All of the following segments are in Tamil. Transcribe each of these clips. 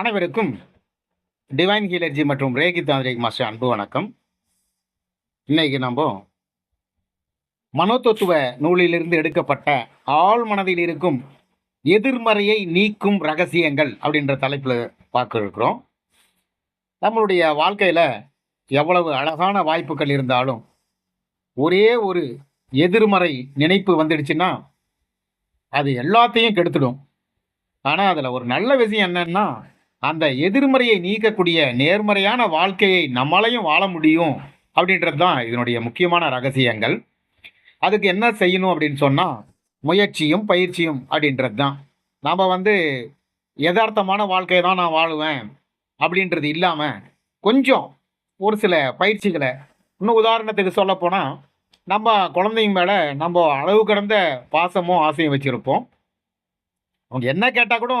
அனைவருக்கும் டிவைன் ஹீலர்ஜி மற்றும் ரேகி தாந்திரிக் மாஸ்டர் அன்பு வணக்கம். இன்னைக்கு நம்ம மனோதத்துவ நூலிலிருந்து எடுக்கப்பட்ட ஆள் மனதில் இருக்கும் எதிர்மறையை நீக்கும் ரகசியங்கள் அப்படின்ற தலைப்பில் பார்க்க இருக்கிறோம். நம்மளுடைய வாழ்க்கையில் எவ்வளவு அழகான வாய்ப்புகள் இருந்தாலும் ஒரே ஒரு எதிர்மறை நினைப்பு வந்துடுச்சுன்னா அது எல்லாத்தையும் கெடுத்துடும். ஆனால் அதில் ஒரு நல்ல விஷயம் என்னன்னா அந்த எதிர்மறையை நீக்கக்கூடிய நேர்மறையான வாழ்க்கையை நம்மளையும் வாழ முடியும் அப்படின்றது தான் இதனுடைய முக்கியமான ரகசியங்கள். அதுக்கு என்ன செய்யணும் அப்படின்னு சொன்னால் முயற்சியும் பயிற்சியும் அப்படின்றது தான். நாம் வந்து யதார்த்தமான வாழ்க்கையை தான் நான் வாழுவேன் அப்படின்றது இல்லாமல் கொஞ்சம் ஒரு சில பயிற்சிகளை இன்னும் உதாரணத்துக்கு சொல்லப்போனால் நம்ம குழந்தைங்க மேலே நம்ம அளவு கடந்த பாசமும் ஆசையும் வச்சுருப்போம். அவங்க என்ன கேட்டால் கூட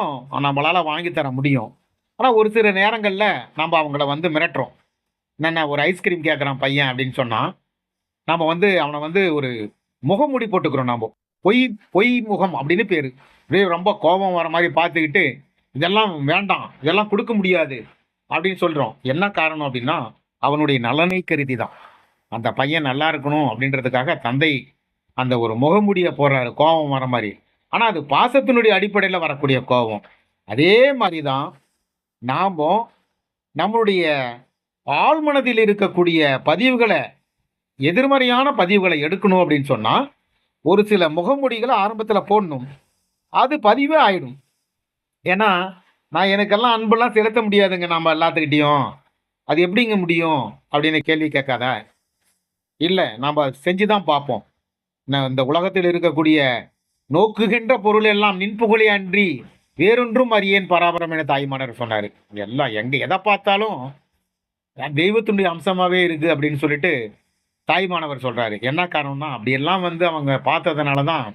நம்மளால் வாங்கி தர முடியும். ஆனால் ஒரு சில நேரங்களில் நம்ம அவங்கள வந்து மிரட்டுறோம். என்னென்ன ஒரு ஐஸ்கிரீம் கேட்குறான் பையன் அப்படின்னு சொன்னால் நம்ம வந்து அவனை வந்து ஒரு முகமூடி போட்டுக்கிறோம் நம்ம பொய் பொய் முகம் அப்படின்னு பேர். அப்படியே ரொம்ப கோபம் வர மாதிரி பார்த்துக்கிட்டு இதெல்லாம் வேண்டாம் இதெல்லாம் கொடுக்க முடியாது அப்படின்னு சொல்கிறோம் என்ன காரணம் அப்படின்னா அவனுடைய நலனை கருதி தான் அந்த பையன் நல்லா இருக்கணும் அப்படின்றதுக்காக தந்தை அந்த ஒரு முகமூடியை போடுறாரு கோபம் வர மாதிரி. ஆனால் அது பாசத்தினுடைய அடிப்படையில் வரக்கூடிய கோபம். அதே மாதிரி தான் நாம் நம்மளுடைய ஆழ்மனதில் இருக்கக்கூடிய பதிவுகளை எதிர்மறையான பதிவுகளை எடுக்கணும் அப்படின்னு சொன்னால் ஒரு சில முகமூடிகளை ஆரம்பத்தில் போடணும். அது பதிவே ஆயிடும். ஏன்னா நான் எனக்கெல்லாம் அன்பெல்லாம் செலுத்த முடியாதுங்க நம்ம எல்லாத்துக்கிட்டேயும். அது எப்படிங்க முடியும் அப்படின்னு கேள்வி கேட்காத. இல்லை நாம் செஞ்சு தான் பார்ப்போம். நான் இந்த உலகத்தில் இருக்கக்கூடிய நோக்குகின்ற பொருள் எல்லாம் நின்புகழே அன்றி வேறொன்றும் அறியேன் பராபரம் என தாய்மானர் சொன்னார். எல்லாம் எங்கே எதை பார்த்தாலும் தெய்வத்துடைய தெய்வத்தினுடைய அம்சமாகவே இருக்குது அப்படின்னு சொல்லிட்டு தாய்மானவர் சொல்கிறாரு என்ன காரணம்னா அப்படியெல்லாம் வந்து அவங்க பார்த்ததுனால தான்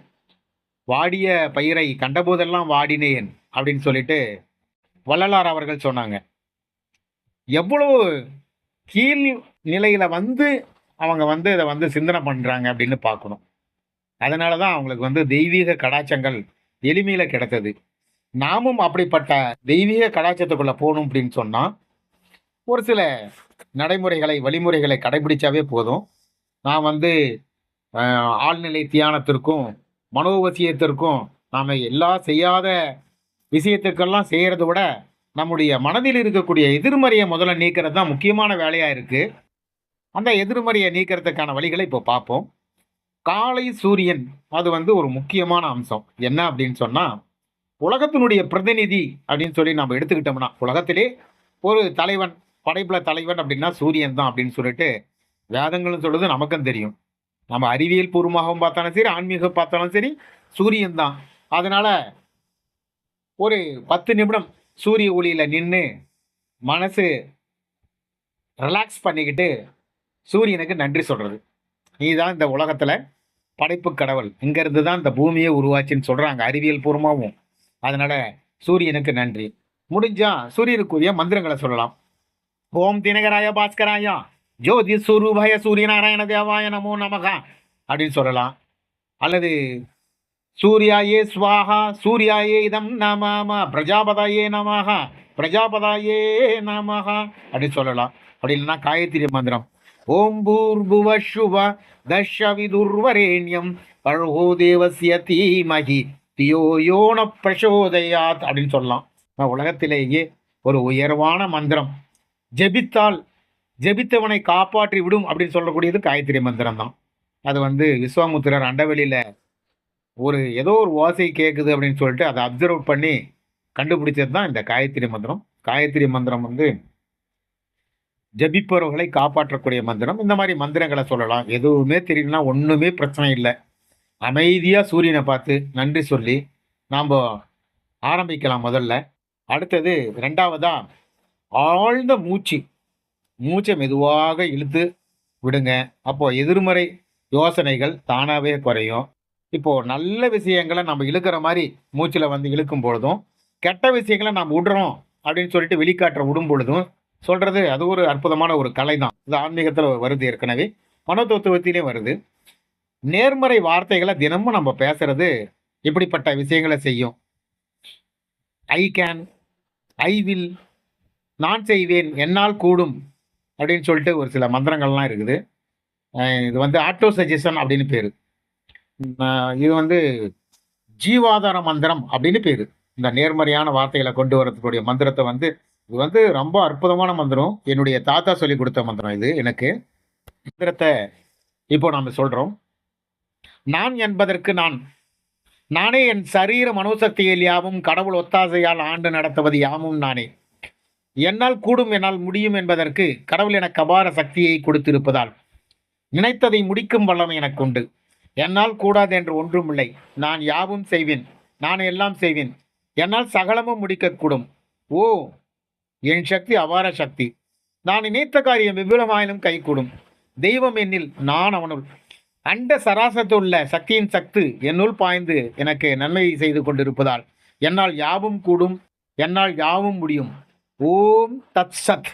வாடிய பயிரை கண்டபோதெல்லாம் வாடினேன் அப்படின்னு சொல்லிட்டு வள்ளலார் அவர்கள் சொன்னாங்க. எவ்வளவு கீழ் நிலையில் வந்து அவங்க வந்து இதை வந்து சிந்தனை பண்ணுறாங்க அப்படின்னு பார்க்கணும். அதனால தான் அவங்களுக்கு வந்து தெய்வீக கடாச்சங்கள் எளிமையில் கிடைத்தது. நாமும் அப்படிப்பட்ட தெய்வீக கலாச்சாரத்துக்குள்ளே போகணும் அப்படின்னு சொன்னால் ஒரு சில நடைமுறைகளை வழிமுறைகளை கடைபிடிச்சாவே போதும். நான் வந்து ஆழ்நிலை தியானத்திற்கும் மனோவசியத்திற்கும் நாம் எல்லா செய்யாத விஷயத்துக்கெல்லாம் செய்கிறத விட நம்முடைய மனதில் இருக்கக்கூடிய எதிர்மறையை முதல்ல நீக்கிறது தான் முக்கியமான வேலையாக இருக்குது அந்த எதிர்மறையை நீக்கிறதுக்கான வழிகளை இப்போ பார்ப்போம். காலை சூரியன் அது வந்து ஒரு முக்கியமான அம்சம். என்ன அப்படின்னு சொன்னால் உலகத்தினுடைய பிரதிநிதி அப்படின்னு சொல்லி நம்ம எடுத்துக்கிட்டோம்னா உலகத்திலே ஒரு தலைவன் படைப்புல தலைவன் அப்படின்னா சூரியன் தான் அப்படின்னு சொல்லிட்டு வேதங்களும் சொல்லுது நமக்கும் தெரியும். நம்ம அறிவியல் பூர்வமாகவும் பார்த்தாலும் சரி ஆன்மீகம் பார்த்தாலும் சரி சூரியன் தான். அதனால் ஒரு பத்து நிமிடம் சூரிய ஒளியில் நின்று மனசு ரிலாக்ஸ் பண்ணிக்கிட்டு சூரியனுக்கு நன்றி சொல்கிறது நீ தான் இந்த உலகத்தில் படைப்பு கடவுள். இங்கேருந்து தான் இந்த பூமியை உருவாச்சின்னு சொல்கிறாங்க அறிவியல் பூர்வமாகவும் அதனால் சூரியனுக்கு நன்றி. முடிஞ்சா சூரியனுக்குரிய மந்திரங்களை சொல்லலாம். ஓம் தினகராய பாஸ்கராயா ஜோதி சுரூபய சூரியநாராயண தேவாய நமோ நமகா அப்படின்னு சொல்லலாம். அல்லது சூர்யாயே ஸ்வாஹா சூர்யாயே இதம் நாமாமா பிரஜாபதாயே நமஹ பிரஜாபதாயே நமஹ அப்படின்னு சொல்லலாம். அப்படி இல்லைன்னா காயத்ரி மந்திரம். ஓம் பூர்புவ சுவ தஷவிதுர்வரேண்யம் பழகோ தேவசிய தீமகி. தியோ யோன பிரசோதயாத் அப்படின்னு சொல்லலாம். நான் உலகத்திலேயே ஒரு உயர்வான மந்திரம். ஜெபித்தால் ஜெபித்தவனை காப்பாற்றி விடும் அப்படின்னு சொல்லக்கூடியது காயத்ரி மந்திரம் தான் அது வந்து விஸ்வாமுத்திரர் அண்டவெளியில் ஒரு ஏதோ ஒரு ஓசை கேட்குது அப்படின்னு சொல்லிட்டு அதை அப்சர்வ் பண்ணி கண்டுபிடிச்சது தான் இந்த காயத்ரி மந்திரம். காயத்ரி மந்திரம் வந்து ஜபிப்பவர்களை காப்பாற்றக்கூடிய மந்திரம். இந்த மாதிரி மந்திரங்களை சொல்லலாம். எதுவுமே தெரியலனா ஒன்றுமே பிரச்சனை இல்லை. அமைதியாக சூரியனை பார்த்து நன்றி சொல்லி நாம் ஆரம்பிக்கலாம் முதல்ல. அடுத்தது ரெண்டாவதாக ஆழ்ந்த மூச்சு. மூச்சை மெதுவாக இழுத்து விடுங்க. அப்போது எதிர்மறை யோசனைகள் தானாகவே குறையும். இப்போது நல்ல விஷயங்களை நம்ம இழுக்கிற மாதிரி மூச்சில் வந்து இழுக்கும் பொழுதும் கெட்ட விஷயங்களை நாம் விடுறோம் அப்படின்னு சொல்லிட்டு வெளிக்காற்ற விடும் பொழுதும் சொல்கிறது அது ஒரு அற்புதமான ஒரு கலை தான் இது ஆன்மீகத்தில் வருது ஏற்கனவே. மனோதத்துவத்திலையும் வருது. நேர்மறை வார்த்தைகளை தினமும் நம்ம பேசுறது இப்படிப்பட்ட விஷயங்களை செய்யும். ஐ கேன் ஐ வில் நான் செய்வேன் என்னால் கூடும் அப்படின்னு சொல்லிட்டு ஒரு சில மந்திரங்கள்லாம் இருக்குது. இது வந்து ஆட்டோ சஜஷன் அப்படின்னு பேர். இது வந்து ஜீவாதார மந்திரம் அப்படின்னு பேர். இந்த நேர்மறையான வார்த்தைகளை கொண்டு வரதுக்குரிய மந்திரத்தை வந்து இது வந்து ரொம்ப அற்புதமான மந்திரம். என்னுடைய தாத்தா சொல்லி கொடுத்த மந்திரம் இது எனக்கு. மந்திரத்தை இப்போ நாம் சொல்கிறோம் நான் என்பதற்கு நான். நானே என் சரீர மனோசக்தியில் யாவும் கடவுள் ஒத்தாசையால் ஆண்டு நடத்துவது யாவும் நானே. என்னால் கூடும் என்னால் முடியும் என்பதற்கு கடவுள் எனக்கு அபார சக்தியை கொடுத்திருப்பதால். நினைத்ததை முடிக்கும் வல்லமை எனக்கு உண்டு என்னால் கூடாது என்று ஒன்றுமில்லை. நான் யாவும் செய்வேன். நான் எல்லாம் செய்வேன். என்னால் சகலமும் முடிக்கக்கூடும். ஓ என் சக்தி அபார சக்தி. நான் நினைத்த காரியம் விபுலமாயினும் கைகூடும். தெய்வம் என்னில் நான் அவனுள். அண்ட சராசத்துள்ள சக்தியின் சக்து என்னுள் பாய்ந்து எனக்கு நன்மை செய்து கொண்டிருப்பதால் என்னால் யாவும் கூடும் என்னால் யாவும் முடியும். ஓம் தத் சத்.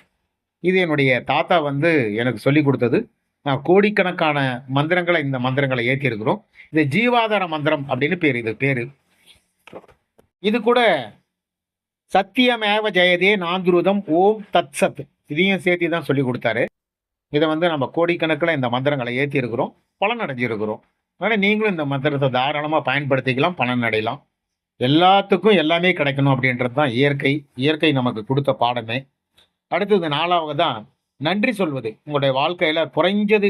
இது என்னுடைய தாத்தா வந்து எனக்கு சொல்லி கொடுத்தது. நான் கோடிக்கணக்கான மந்திரங்களை இந்த மந்திரங்களை ஏற்றியிருக்கிறோம் இது ஜீவாதார மந்திரம் அப்படின்னு பேர் இது பேர். இது கூட சத்தியமேவ ஜெயதே நாந்துருதம் ஓம் தத் சத். இதையும் சேர்த்து தான் சொல்லி கொடுத்தாரு. இதை வந்து நம்ம கோடிக்கணக்கில் இந்த மந்திரங்களை ஏற்றி இருக்கிறோம் பலன் அடைஞ்சிருக்கிறோம் அதனால் நீங்களும் இந்த மந்திரத்தை தாராளமாக பயன்படுத்திக்கலாம் பலன் அடையலாம் எல்லாத்துக்கும் எல்லாமே கிடைக்கணும் அப்படின்றது தான் இயற்கை. இயற்கை நமக்கு கொடுத்த பாடமே. அடுத்தது நாலாவது தான் நன்றி சொல்வது. உங்களுடைய வாழ்க்கையில் குறைஞ்சது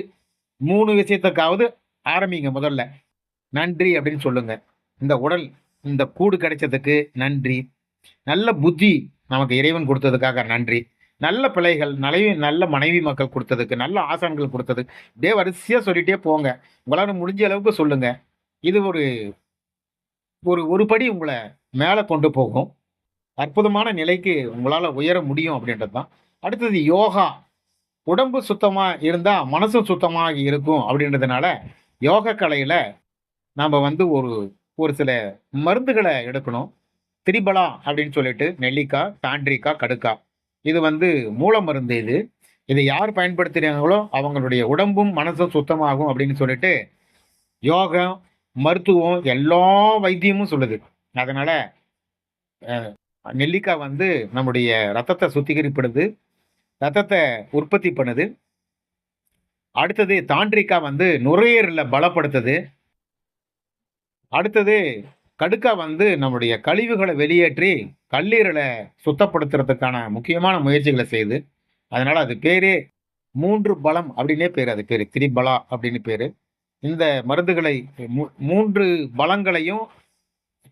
மூணு விஷயத்துக்காவது ஆரம்பிங்க முதல்ல. நன்றி அப்படின்னு சொல்லுங்கள் இந்த உடல் இந்த கூடு கிடைச்சதுக்கு நன்றி. நல்ல புத்தி நமக்கு இறைவன் கொடுத்ததுக்காக நன்றி. நல்ல பிள்ளைகள் நல்ல நல்ல மனைவி மக்கள் கொடுத்ததுக்கு நல்ல ஆசான்கள் கொடுத்தது. இப்படியே வரிசையாக சொல்லிகிட்டே போங்க. உங்களால் முடிஞ்ச அளவுக்கு சொல்லுங்க. இது ஒரு ஒரு ஒரு படி உங்களை மேலே கொண்டு போகும். அற்புதமான நிலைக்கு உங்களால் உயர முடியும் அப்படின்றது தான் அடுத்தது யோகா. உடம்பு சுத்தமாக இருந்தால் மனசும் சுத்தமாக இருக்கும் அப்படின்றதுனால யோக கலையில் நாம் வந்து ஒரு ஒரு சில மருந்துகளை எடுக்கணும். திரிபலா அப்படின்னு சொல்லிட்டு நெல்லிக்காய் தாண்டிக்காய் கடுக்காய். இது வந்து மூல மருந்து இது. இதை யார் பயன்படுத்துகிறாங்களோ அவங்களுடைய உடம்பும் மனசும் சுத்தமாகும் அப்படின்னு சொல்லிட்டு யோகம் மருத்துவம் எல்லா வைத்தியமும் சொல்லுது. அதனால் நெல்லிக்காய் வந்து நம்முடைய ரத்தத்தை சுத்திகரிப்படுது ரத்தத்தை உற்பத்தி பண்ணுது. அடுத்தது தாண்டிரிக்காய் வந்து நுரையீரலை பலப்படுத்துது. அடுத்தது கடுக்கா வந்து நம்முடைய கழிவுகளை வெளியேற்றி கல்லீரலை சுத்தப்படுத்துறதுக்கான முக்கியமான முயற்சிகளை செய்து அதனால் அது பேரே மூன்று பலம் அப்படின்னே பேர் அது பேர் திரிபலா அப்படின்னு பேர். இந்த மருந்துகளை மூ- மூன்று பலங்களையும்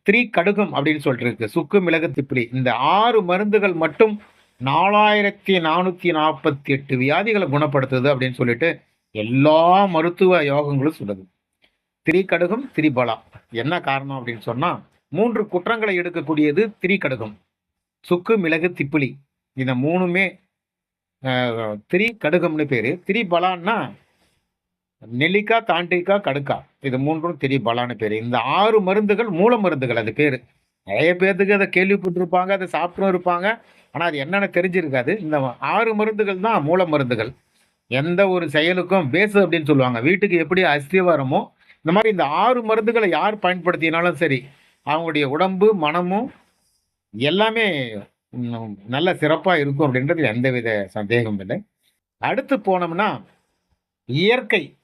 த்ரீ கடுகம் அப்படின்னு சொல்லிட்டு இருக்கு. சுக்கு மிளகு திப்பிலி. இந்த ஆறு மருந்துகள் மட்டும் நாலாயிரத்தி நானூற்றி நாற்பத்தி எட்டு வியாதிகளை குணப்படுத்துது அப்படின்னு சொல்லிட்டு எல்லா மருத்துவ யோகங்களும் சொல்லுது. திரிகடுகம் திரிபலா. என்ன காரணம் அப்படின்னு சொன்னால் மூன்று குற்றங்களை எடுக்கக்கூடியது திரிகடுகம் சுக்கு மிளகு திப்பிலி. இந்த மூணுமே திரி கடுகம்னு பேர். திரி பலான்னா நெல்லிக்கா தாண்டிக்காய் கடுக்கா. இது மூன்றும் திரிபலான்னு பேர். இந்த ஆறு மருந்துகள் மூல மருந்துகள் அது பேர். நிறைய பேர்த்துக்கு அதை கேள்விப்பட்டிருப்பாங்க அதை சாப்பிட்டும் இருப்பாங்க. ஆனால் அது என்னென்னு தெரிஞ்சிருக்காது. இந்த ஆறு மருந்துகள் தான் மூல மருந்துகள். எந்த ஒரு செயலுக்கும் பேசு அப்படின்னு சொல்லுவாங்க. வீட்டுக்கு எப்படி அஸ்திவாரமோ இந்த மாதிரி இந்த ஆறு மருந்துகளை யார் பயன்படுத்தினாலும் சரி அவங்களுடைய உடம்பு மனமும் எல்லாமே நல்ல சிறப்பாக இருக்கும் அப்படின்றது எந்தவித சந்தேகமும் இல்லை. அடுத்து போனோம்னா இயற்கை.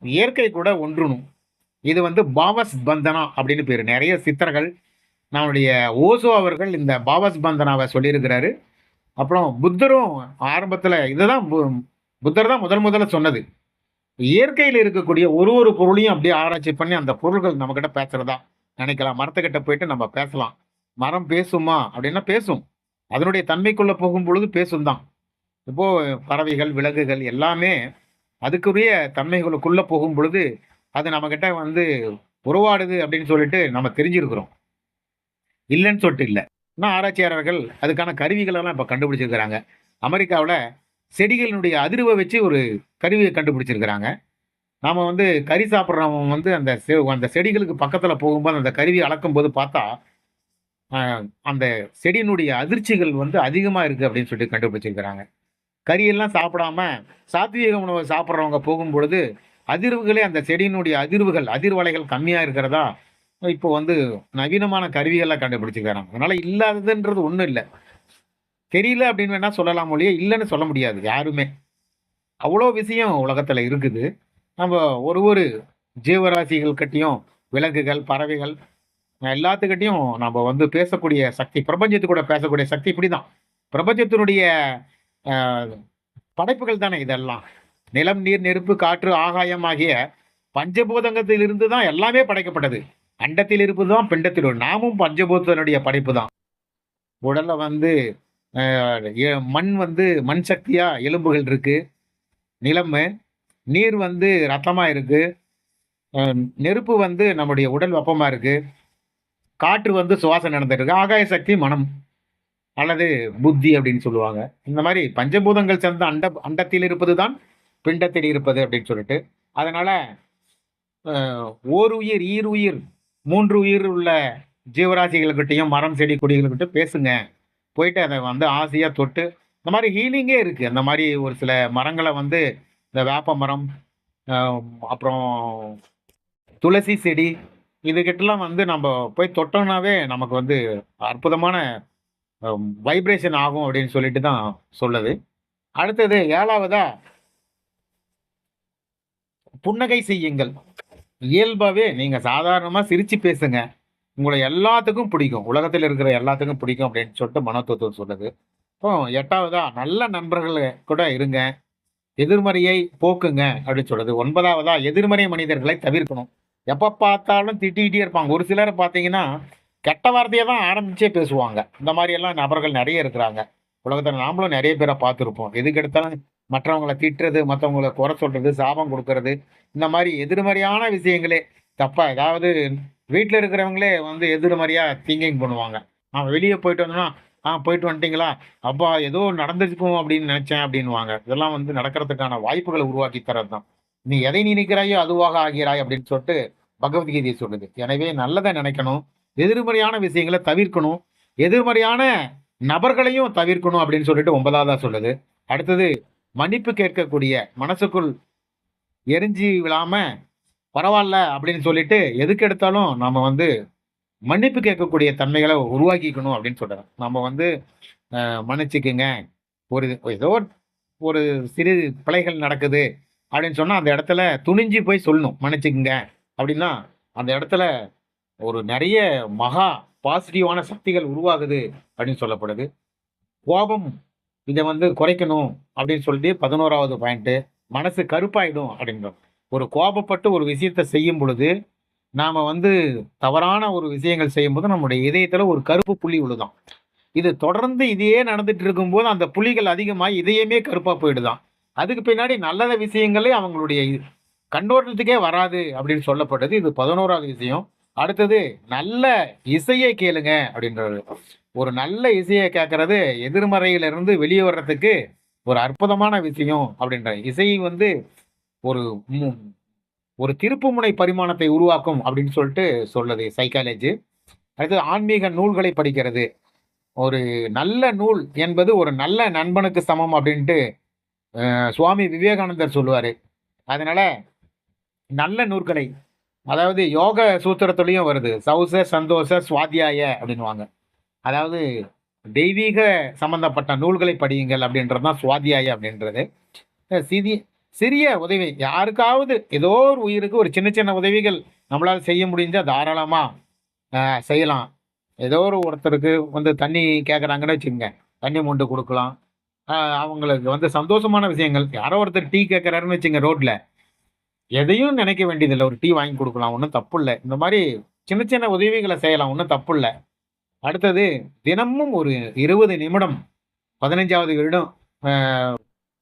இயற்கை கூட ஒன்றுணும். இது வந்து பாவஸ் பந்தனா அப்படின்னு பேர். நிறைய சித்தர்கள் நம்முடைய ஓசோ அவர்கள் இந்த பாவஸ் பந்தனாவை சொல்லியிருக்கிறாரு. அப்புறம் புத்தரும் ஆரம்பத்தில் இதுதான் பு- புத்தர் தான் முதல் முதல்ல சொன்னது. இயற்கையில் இருக்கக்கூடிய ஒரு ஒரு பொருளையும் அப்படியே ஆராய்ச்சி பண்ணி அந்த பொருள்கள் நம்மக்கிட்ட பேசுறதா நினைக்கலாம். மரத்துக்கிட்ட போயிட்டு நம்ம பேசலாம். மரம் பேசுமா அப்படின்னா பேசும். அதனுடைய தன்மைக்குள்ளே போகும் பொழுது பேசும் தான் இப்போது பறவைகள் விலங்குகள் எல்லாமே அதுக்குரிய தன்மைகளுக்குள்ளே போகும் பொழுது அது நம்மக்கிட்ட வந்து உருவாடுது அப்படின்னு சொல்லிட்டு நம்ம தெரிஞ்சிருக்கிறோம். இல்லைன்னு சொல்லிட்டு இல்லை. இன்னும் ஆராய்ச்சியாளர்கள் அதுக்கான கருவிகளெல்லாம் இப்போ கண்டுபிடிச்சிருக்கிறாங்க. அமெரிக்காவில் செடிகளினுடைய அதிர்வை வச்சு ஒரு கருவியை கண்டுபிடிச்சிருக்கிறாங்க. நாம் வந்து கறி சாப்பிட்றவங்க வந்து அந்த செ அந்த செடிகளுக்கு பக்கத்தில் போகும்போது அந்த கருவி அளக்கும்போது பார்த்தா அந்த செடியினுடைய அதிர்ச்சிகள் வந்து அதிகமாக இருக்குது அப்படின்னு சொல்லிட்டு கண்டுபிடிச்சிருக்கிறாங்க. கறியெல்லாம் சாப்பிடாம சாத்வீக உணவை சாப்பிட்றவங்க போகும்பொழுது அதிர்வுகளே அந்த செடியினுடைய அதிர்வுகள் அதிர்வலைகள் கம்மியாக இருக்கிறதா இப்போ வந்து நவீனமான கருவிகள்லாம் கண்டுபிடிச்சிருக்கிறாங்க. அதனால் இல்லாததுன்றது ஒன்றும் இல்லை. தெரியல அப்படின்னு வேணால் சொல்லலாம் ஒழிய இல்லைன்னு சொல்ல முடியாது யாருமே. அவ்வளோ விஷயம் உலகத்தில் இருக்குது. நம்ம ஒரு ஒரு ஜீவராசிகள் கட்டியும் விலங்குகள் பறவைகள் எல்லாத்துக்கிட்டையும் நம்ம வந்து பேசக்கூடிய சக்தி பிரபஞ்சத்து கூட பேசக்கூடிய சக்தி இப்படி தான் பிரபஞ்சத்தினுடைய படைப்புகள் தானே இதெல்லாம். நிலம் நீர் நெருப்பு காற்று ஆகாயம் ஆகிய பஞ்சபூதங்கத்திலிருந்து தான் எல்லாமே படைக்கப்பட்டது. அண்டத்தில் இருப்பது தான் பிண்டத்தில் நாமும் பஞ்சபூதத்தினுடைய படைப்பு தான். உடலை வந்து மண் வந்து மண் சக்தியாக எலும்புகள் இருக்குது நிலம் நீர் வந்து ரத்தமாக இருக்குது நெருப்பு வந்து நம்முடைய உடல் வெப்பமாக இருக்குது காற்று வந்து சுவாசம் நடந்துட்டு இருக்கு. ஆகாய சக்தி மனம் அல்லது புத்தி அப்படின்னு சொல்லுவாங்க. இந்த மாதிரி பஞ்சபூதங்கள் சேர்ந்த அண்ட அண்டத்தில் இருப்பது தான் பிண்டத்தில் இருப்பது அப்படின்னு சொல்லிட்டு. அதனால் ஓருயிர் ஓர் உயிர் ஈர் உயிர் மூன்று உயிர் உள்ள ஜீவராசிகள்கிட்டையும் மரம் செடி கொடிகள்கிட்ட பேசுங்க. போயிட்டு அதை வந்து ஆசையாக தொட்டு இந்த மாதிரி ஹீலிங்கே இருக்குது அந்த மாதிரி ஒரு சில மரங்களை வந்து இந்த வேப்ப மரம் அப்புறம் துளசி செடி இதுகிட்டலாம் வந்து நம்ம போய் தொட்டோம்னாவே நமக்கு வந்து அற்புதமான வைப்ரேஷன் ஆகும் அப்படின்னு சொல்லிட்டு தான் சொல்லுது. அடுத்தது ஏழாவதா புன்னகை செய்யுங்கள். இயல்பாகவே நீங்கள் சாதாரணமாக சிரித்து பேசுங்க. உங்களை எல்லாத்துக்கும் பிடிக்கும். உலகத்தில் இருக்கிற எல்லாத்துக்கும் பிடிக்கும் அப்படின்னு சொல்லிட்டு மனோதத்துவம் சொல்லுது. இப்போ எட்டாவதா நல்ல நண்பர்கள் கூட இருங்க. எதிர்மறையை போக்குங்க அப்படின்னு சொல்லுது. ஒன்பதாவதா எதிர்மறை மனிதர்களை தவிர்க்கணும். எப்போ பார்த்தாலும் திட்டிகிட்டே இருப்பாங்க. ஒரு சிலர் பார்த்தீங்கன்னா கெட்ட வார்த்தையை தான் ஆரம்பிச்சே பேசுவாங்க. இந்த மாதிரியெல்லாம் நபர்கள் நிறைய இருக்கிறாங்க. உலகத்தில் நாமளும் நிறைய பேரை பார்த்துருப்போம். எதுக்கு எடுத்தாலும் மற்றவங்களை திட்டுறது மற்றவங்களை குறை சொல்கிறது சாபம் கொடுக்கறது இந்த மாதிரி எதிர்மறையான விஷயங்களே தப்பாக ஏதாவது வீட்டில் இருக்கிறவங்களே வந்து எதிர்மறையாக திங்கிங் பண்ணுவாங்க. அவன் வெளியே போயிட்டு வந்தோம்னா ஆ போயிட்டு வந்துட்டிங்களா? அப்பா ஏதோ நடந்துருக்கும் அப்படின்னு நினச்சேன் அப்படின்வாங்க இதெல்லாம் வந்து நடக்கிறதுக்கான வாய்ப்புகளை உருவாக்கி தரது தான் நீ எதை நினைக்கிறாயோ அதுவாக ஆகிறாய் அப்படின்னு சொல்லிட்டு பகவத்கீதையை சொல்லுது. எனவே நல்லதை நினைக்கணும். எதிர்மறையான விஷயங்களை தவிர்க்கணும். எதிர்மறையான நபர்களையும் தவிர்க்கணும் அப்படின்னு சொல்லிட்டு ஒன்பதாவதா சொல்லுது. அடுத்தது மன்னிப்பு கேட்கக்கூடிய மனசுக்குள் எரிஞ்சு விழாமல் பரவாயில்ல அப்படின்னு சொல்லிட்டு எதுக்கு எடுத்தாலும் நம்ம வந்து மன்னிப்பு கேட்கக்கூடிய தன்மைகளை உருவாக்கிக்கணும் அப்படின்னு சொல்கிறேன் நம்ம வந்து மன்னிச்சுக்குங்க. ஒரு ஏதோ ஒரு சிறு பிழைகள் நடக்குது அப்படின்னு சொன்னால் அந்த இடத்துல துணிஞ்சு போய் சொல்லணும். மன்னிச்சுக்குங்க அப்படின்னா அந்த இடத்துல ஒரு நிறைய மகா பாசிட்டிவான சக்திகள் உருவாகுது அப்படின்னு சொல்லப்படுது. கோபம் இதை வந்து குறைக்கணும் அப்படின்னு சொல்லிட்டு பதினோராவது பாயிண்ட்டு மனசு கருப்பாயிடும் அப்படின்றோம். ஒரு கோபப்பட்டு ஒரு விஷயத்தை செய்யும் பொழுது நாம் வந்து தவறான ஒரு விஷயங்கள் செய்யும்போது நம்முடைய இதயத்தில் ஒரு கருப்பு புள்ளி விழுதான். இது தொடர்ந்து இதையே நடந்துட்டு இருக்கும்போது அந்த புள்ளிகள் அதிகமாக இதயமே கருப்பாக போயிடுதான். அதுக்கு பின்னாடி நல்லத விஷயங்களே அவங்களுடைய கண்ணோட்டத்துக்கே வராது அப்படின்னு சொல்லப்பட்டது. இது பதினோராவது விஷயம். அடுத்தது நல்ல இசையை கேளுங்க அப்படின்றது ஒரு நல்ல இசையை கேட்கறது எதிர்மறையிலிருந்து வெளியே வர்றதுக்கு ஒரு அற்புதமான விஷயம் அப்படின்ற இசை வந்து ஒரு ஒரு திருப்புமுனை பரிமாணத்தை உருவாக்கும் அப்படின்னு சொல்லிட்டு சொல்லுது சைக்காலஜி அடுத்து ஆன்மீக நூல்களை படிக்கிறது. ஒரு நல்ல நூல் என்பது ஒரு நல்ல நண்பனுக்கு சமம் அப்படின்ட்டு சுவாமி விவேகானந்தர் சொல்லுவார். அதனால் நல்ல நூல்களை அதாவது யோக சூத்திரத்துலேயும் வருது. சௌச சந்தோஷ சுவாத்தியாய அப்படின்வாங்க அதாவது தெய்வீக சம்பந்தப்பட்ட நூல்களை படியுங்கள் அப்படின்றது தான் சுவாத்தியாய அப்படின்றது. சிதி சிறிய உதவி யாருக்காவது ஏதோ ஒரு உயிருக்கு ஒரு சின்ன சின்ன உதவிகள் நம்மளால் செய்ய முடிஞ்சால் தாராளமாக செய்யலாம். ஏதோ ஒரு ஒருத்தருக்கு வந்து தண்ணி கேட்குறாங்கன்னு வச்சுக்கோங்க. தண்ணி மொண்டு கொடுக்கலாம். அவங்களுக்கு வந்து சந்தோஷமான விஷயங்கள். யாரோ ஒருத்தர் டீ கேட்குறாருன்னு வச்சுங்க ரோட்டில் எதையும் நினைக்க வேண்டியதில்லை. ஒரு டீ வாங்கி கொடுக்கலாம். ஒன்றும் தப்பு இல்லை. இந்த மாதிரி சின்ன சின்ன உதவிகளை செய்யலாம். ஒன்றும் தப்பு இல்லை. அடுத்தது தினமும் ஒரு இருபது நிமிடம் பதினஞ்சாவது வருடம்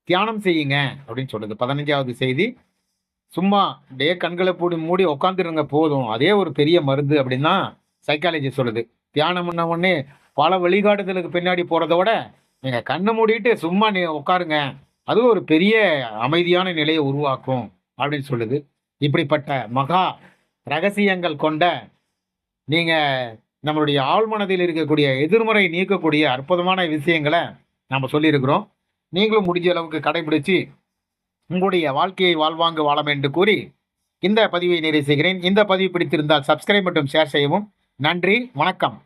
தியானம் செய்யுங்க அப்படின்னு சொல்லுது பதினஞ்சாவது செய்தி சும்மா டே கண்களை பூடி மூடி உட்காந்துருங்க போதும். அதே ஒரு பெரிய மருந்து அப்படின்னு தான் சைக்காலஜி சொல்லுது. தியானம் பண்ண உடனே பல வழிகாட்டுதலுக்கு பின்னாடி போகிறத விட நீங்கள் கண்ணை மூடிட்டு சும்மா நீ உட்காருங்க அது ஒரு பெரிய அமைதியான நிலையை உருவாக்கும் அப்படின்னு சொல்லுது. இப்படிப்பட்ட மகா ரகசியங்கள் கொண்ட நீங்கள் நம்மளுடைய ஆழ்மனதில் இருக்கக்கூடிய எதிர்மறை நீக்கக்கூடிய அற்புதமான விஷயங்களை நம்ம சொல்லியிருக்கிறோம். நீங்களும் முடிஞ்ச அளவுக்கு கடைபிடிச்சு உங்களுடைய வாழ்க்கையை வாழ்வாங்கு வாழ என்று கூறி இந்த பதிவை நிறைவு செய்கிறேன். இந்த பதிவு பிடித்திருந்தால் சப்ஸ்கிரைப் மற்றும் ஷேர் செய்யவும். நன்றி வணக்கம்.